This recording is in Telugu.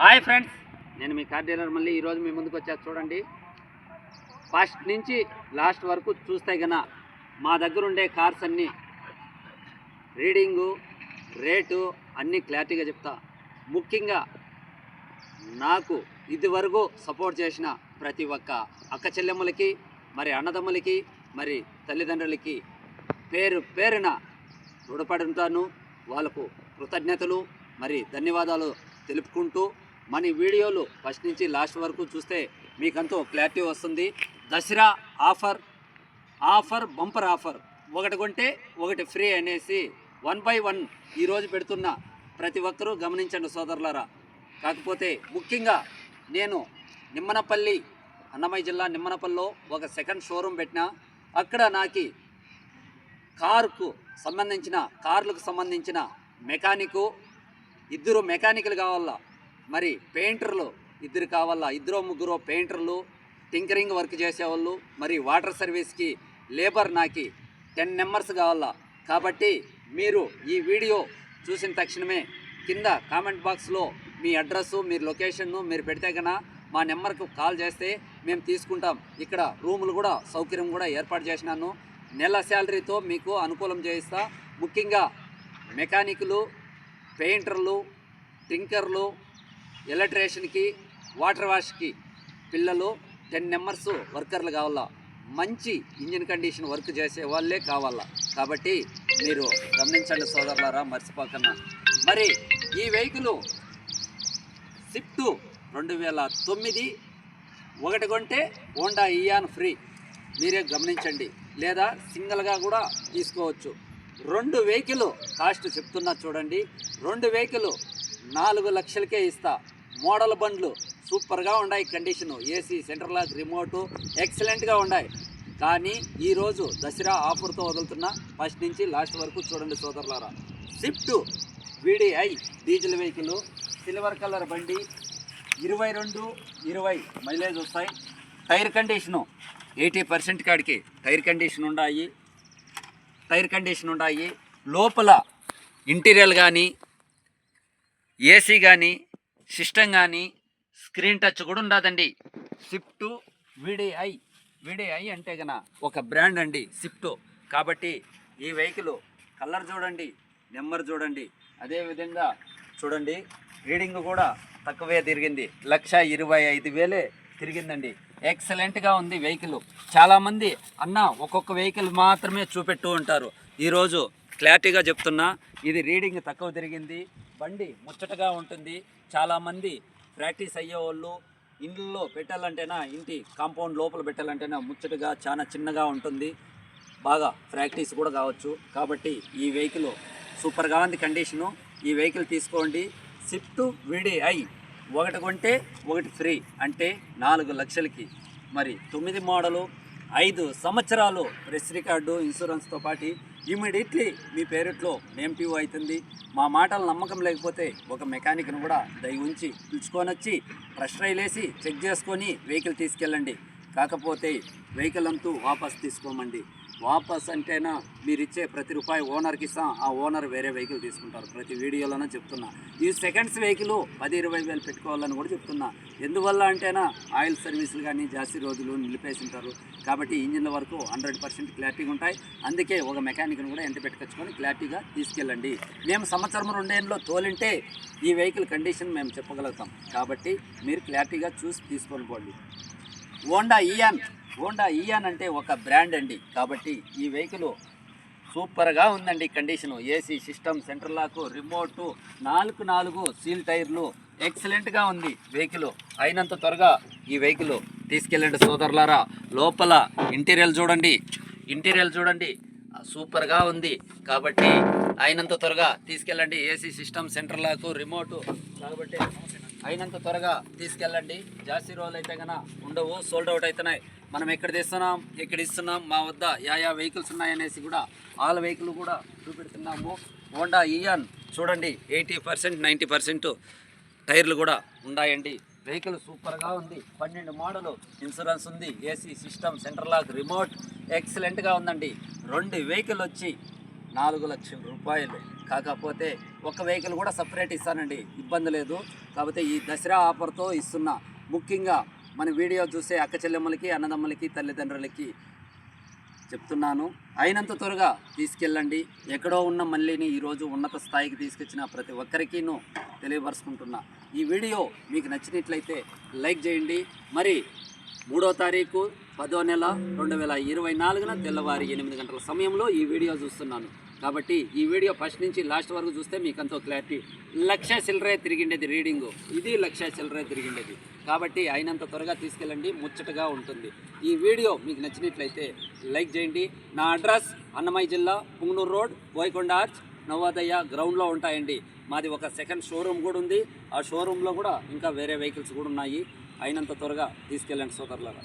Hi friends. నేను మీ కార్ డీలర్ మళ్ళీ ఈరోజు మీ ముందుకు వచ్చా చూడండి. ఫస్ట్ నుంచి లాస్ట్ వరకు చూస్తే కన్నా మా దగ్గర ఉండే కార్స్ అన్నీ రీడింగు రేటు అన్నీ క్లారిటీగా చెప్తా. ముఖ్యంగా నాకు ఇదివరకు సపోర్ట్ చేసిన ప్రతి ఒక్క అక్క చెల్లెమ్మలకి మరి అన్నదమ్ములకి మరి తల్లిదండ్రులకి పేరు పేరున రుణపడి ఉంటాను. వాళ్ళకు కృతజ్ఞతలు మరి ధన్యవాదాలు తెలుపుకుంటూ మన వీడియోలు ఫస్ట్ నుంచి లాస్ట్ వరకు చూస్తే మీకంతో క్లారిటీ వస్తుంది. Dussehra offer offer bumper offer. ఒకటి కొంటే ఒకటి ఫ్రీ అనేసి వన్ బై వన్ ఈరోజు పెడుతున్న ప్రతి ఒక్కరూ గమనించండి సోదరులారా. కాకపోతే ముఖ్యంగా నేను నిమ్మనపల్లి అన్నమయ్య జిల్లా నిమ్మనపల్లిలో ఒక సెకండ్ షోరూమ్ పెట్టిన అక్కడ నాకు కారుకు సంబంధించిన కార్లకు సంబంధించిన మెకానికు ఇద్దరు మెకానికల్ కావాలా? మరి పెయింటర్లు ఇద్దరు కావాలా? ఇద్దరో ముగ్గురో పెయింటర్లు టింకరింగ్ వర్క్ చేసేవాళ్ళు మరి వాటర్ సర్వీస్కి లేబర్ నాకి టెన్ నెంబర్స్ కావాలా? కాబట్టి మీరు ఈ వీడియో చూసిన తక్షణమే కింద కామెంట్ బాక్స్లో మీ అడ్రస్సు మీ లొకేషన్ను మీరు పెడితే కన్నా మా నెంబర్కు కాల్ చేస్తే మేము తీసుకుంటాం. ఇక్కడ రూములు కూడా సౌకర్యం కూడా ఏర్పాటు చేసినాను. నెల శాలరీతో మీకు అనుకూలం చేయిస్తా. ముఖ్యంగా మెకానికులు పెయింటర్లు టింకర్లు ఎలక్ట్రేషన్కి వాటర్ వాష్కి పిల్లలు టెన్ నెంబర్స్ వర్కర్లు కావాలా? మంచి ఇంజిన్ కండిషన్ వర్క్ చేసే వాళ్ళే కావాలా? కాబట్టి మీరు గమనించండి సోదరులారా మర్చిపోకన్నా మరి ఈ వెహికల్ స్విఫ్ట్ రెండు వేల తొమ్మిది ఒకటి కొంటే హోండా ఇయాన్ ఫ్రీ. మీరే గమనించండి. లేదా సింగిల్గా కూడా తీసుకోవచ్చు. రెండు వెహికల్ కాస్ట్ చెప్తున్నా చూడండి. రెండు వెహికల్ నాలుగు లక్షలకే ఇస్తా. మోడల్ బండ్లు సూపర్గా ఉన్నాయి condition. AC center lock remote ఎక్సలెంట్గా ఉన్నాయి. కానీ ఈరోజు దసరా ఆఫర్తో వదులుతున్న ఫస్ట్ నుంచి లాస్ట్ వరకు చూడండి సోదరులారా. Swift VDI diesel vehicle silver colour బండి ఇరవై రెండు ఇరవై మైలేజ్ వస్తాయి. టైర్ కండిషను ఎయిటీ పర్సెంట్ కాడికి టైర్ కండిషన్ ఉన్నాయి టైర్ కండిషన్ ఉన్నాయి లోపల ఇంటీరియర్ కానీ ఏసీ కానీ సిస్టమ్ కానీ స్క్రీన్ టచ్ కూడా ఉండదండి. Swift VDI. విడిఐ అంటే గన ఒక బ్రాండ్ అండి స్విఫ్ట్. కాబట్టి ఈ వెహికల్ కలర్ చూడండి నెంబర్ చూడండి అదేవిధంగా చూడండి రీడింగ్ కూడా తక్కువే తిరిగింది. లక్ష ఇరవై ఐదు వేలే తిరిగిందండి. ఎక్సలెంట్గా ఉంది వెహికల్. చాలామంది అన్న ఒక్కొక్క వెహికల్ మాత్రమే చూపెట్టు ఉంటారు. ఈరోజు క్లారిటీగా చెప్తున్నా ఇది రీడింగ్ తక్కువ తిరిగింది బండి ముచ్చటగా ఉంటుంది. చాలామంది ప్రాక్టీస్ అయ్యేవాళ్ళు ఇంట్లో పెట్టాలంటేనా ఇంటి కాంపౌండ్ లోపల పెట్టాలంటేనా ముచ్చటగా చాలా చిన్నగా ఉంటుంది. బాగా ప్రాక్టీస్ కూడా కావచ్చు. కాబట్టి ఈ వెహికల్ సూపర్గా ఉంది కండిషను. ఈ వెహికల్ తీసుకోండి. స్విఫ్ట్ విడిఐ ఒకటి కొంటే ఒకటి ఫ్రీ. అంటే నాలుగు లక్షలకి. మరి తొమ్మిది మోడలు ఐదు సంవత్సరాలు ప్రెస్ రికార్డు ఇన్సూరెన్స్తో పాటు ఇమీడియట్లీ మీ పేరెట్లో నేమ్ టీవ్ అవుతుంది. మా మాటలు నమ్మకం లేకపోతే ఒక మెకానిక్ను కూడా దయ ఉంచి పిలుచుకొని వచ్చి ఫ్రెష్ రైలేసి చెక్ చేసుకొని వెహికల్ తీసుకెళ్ళండి. కాకపోతే వెహికల్ అంతూ వాపస్ తీసుకోమండి. వాపస్ అంటేనా మీరు ఇచ్చే ప్రతి రూపాయి ఓనర్కి ఇస్తాం ఆ ఓనర్ వేరే వెహికల్ తీసుకుంటారు. ప్రతి వీడియోలోనే చెప్తున్నా. ఈ సెకండ్స్ వెహికల్ పది ఇరవై వేలు పెట్టుకోవాలని కూడా చెప్తున్నా. ఎందువల్ల అంటేనా ఆయిల్ సర్వీసులు కానీ జాస్తి రోజులు నిలిపేసి ఉంటారు కాబట్టి ఇంజిన్ల వరకు హండ్రెడ్ పర్సెంట్ క్లారిటీగా ఉంటాయి. అందుకే ఒక మెకానిక్ని కూడా ఎంట పెట్టుకొచ్చుకొని క్లారిటీగా తీసుకెళ్ళండి. మేము సంవత్సరం రెండేళ్ళలో తోలింటే ఈ వెహికల్ కండిషన్ మేము చెప్పగలుగుతాం. కాబట్టి మీరు క్లారిటీగా చూసి తీసుకొని పోండి. Honda Ian. హోండా ఇయాన్ అంటే ఒక బ్రాండ్ అండి. కాబట్టి ఈ వెహికల్ సూపర్గా ఉందండి condition. AC system centre lock remote నాలుగు నాలుగు సీల్ టైర్లు. ఎక్సలెంట్గా ఉంది వెహికల్. అయినంత త్వరగా ఈ వెహికల్ తీసుకెళ్ళండి సోదరులారా. లోపల ఇంటీరియర్ చూడండి. ఇంటీరియర్ చూడండి. సూపర్గా ఉంది కాబట్టి అయినంత త్వరగా తీసుకెళ్ళండి. AC system center lock remote. కాబట్టి అయినంత త్వరగా తీసుకెళ్ళండి. జాస్తి రోజులు అయితే కనుక ఉండవు సోల్డ్ అవుట్ అవుతున్నాయి మనం ఎక్కడ తీస్తున్నాం ఎక్కడ ఇస్తున్నాం మా వద్ద యా యా వెహికల్స్ ఉన్నాయనేసి కూడా ఆల్ వెహికల్ కూడా చూపెడుతున్నాము. హోండా ఇయాన్ చూడండి ఎయిటీ పర్సెంట్ నైంటీ పర్సెంట్ టైర్లు కూడా ఉన్నాయండి. వెహికల్ సూపర్గా ఉంది. పన్నెండు మోడలు ఇన్సూరెన్స్ ఉంది AC system centre lock remote ఎక్సలెంట్గా ఉందండి. రెండు వెహికల్ వచ్చి నాలుగు లక్షల రూపాయలు. కాకపోతే ఒక వెహికల్ కూడా సపరేట్ ఇస్తానండి. ఇబ్బంది లేదు. కాకపోతే ఈ దసరా ఆఫర్తో ఇస్తున్న ముఖ్యంగా మన వీడియో చూసే అక్క చెల్లెమ్మలకి అన్నదమ్మలకి తల్లిదండ్రులకి చెప్తున్నాను. అయినంత త్వరగా తీసుకెళ్ళండి. ఎక్కడో ఉన్న మళ్ళీని ఈరోజు ఉన్నత స్థాయికి తీసుకొచ్చిన ప్రతి ఒక్కరికీను తెలియపరుచుకుంటున్నా. ఈ వీడియో మీకు నచ్చినట్లయితే లైక్ చేయండి. మరి మూడో తారీఖు పదో నెల రెండు వేల ఇరవై నాలుగున తెల్లవారి ఎనిమిది గంటల సమయంలో ఈ వీడియో చూస్తున్నాను. కాబట్టి ఈ వీడియో ఫస్ట్ నుంచి లాస్ట్ వరకు చూస్తే మీకు అంతో క్లారిటీ. లక్ష చిల్లరే తిరిగిండేది రీడింగు. ఇది లక్ష చిల్లరే తిరిగిండేది. కాబట్టి అయినంత త్వరగా తీసుకెళ్ళండి ముచ్చటగా ఉంటుంది. ఈ వీడియో మీకు నచ్చినట్లయితే లైక్ చేయండి. నా అడ్రస్ అన్నమయ్య జిల్లా పుంగనూరు రోడ్ బోయకొండ ఆర్చ్ నవోదయ గ్రౌండ్లో ఉంటాయండి. మాది ఒక సెకండ్ షోరూమ్ కూడా ఉంది. ఆ షోరూంలో కూడా ఇంకా వేరే వెహికల్స్ కూడా ఉన్నాయి. అయినంత త్వరగా తీసుకెళ్ళండి సోదరులారా.